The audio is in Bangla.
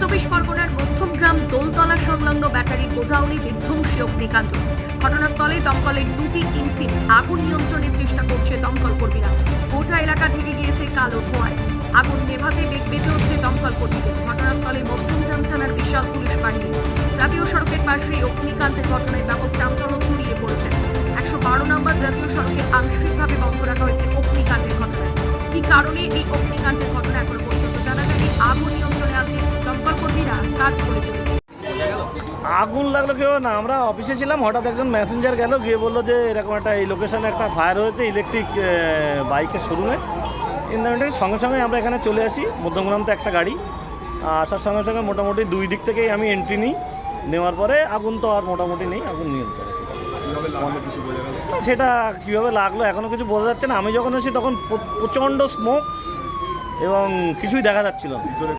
চব্বিশ পরগনার মধ্যমগ্রাম দোলতলা সংলগ্ন ব্যাটারি গোডাউনে বিধ্বংসী অগ্নিকাণ্ড। ঘটনাস্থলে দমকলের দুটি ইঞ্চি আগুন নিয়ন্ত্রণের চেষ্টা করছে দমকল কর্মীরা। গোটা এলাকা ঢেকে গিয়েছে কালো ধোঁয়ায়। আগুন নেভাতে বেগ পেতে হচ্ছে দমকল কর্মীদের। ঘটনাস্থলে মধ্যমগ্রাম থানার বিশাল পুলিশ বাহিনী। জাতীয় সড়কের পাশে অগ্নিকাণ্ডের ঘটনায় ব্যাপক চাঞ্চল্য ছড়িয়ে পড়েছে। একশো বারো নম্বর জাতীয় সড়কে আংশিকভাবে বন্ধ রাখা হয়েছে অগ্নিকাণ্ডের ঘটনায় কি কারণে এই অগ্নিকাণ্ডের ঘটনা এখনও পর্যন্ত জানা যায়নি? আগুন কাজ করে আগুন লাগল কেউ? না, আমরা অফিসে ছিলাম, হঠাৎ একজন মেসেঞ্জার গেল, গিয়ে বলল যে এরকম একটা এই লোকেশনে একটা ফায়ার হয়েছে ইলেকট্রিক বাইকের শোরুমে ইন্টারনেটের সঙ্গে সঙ্গে আমরা এখানে চলে আসি, মধ্যমগ্রাম তো একটা গাড়ি। আসার সঙ্গে সঙ্গে মোটামুটি দুই দিক থেকেই আমি এন্ট্রি নিই। নেওয়ার পরে আগুন তো আর মোটামুটি নেই, আগুন নিয়ন্ত্রণ। সেটা কীভাবে লাগল এখনও কিছু বোঝা যাচ্ছে না। আমি যখন এসেছি তখন প্রচণ্ড স্মোক এবং কিছুই দেখা যাচ্ছিল ভিতরে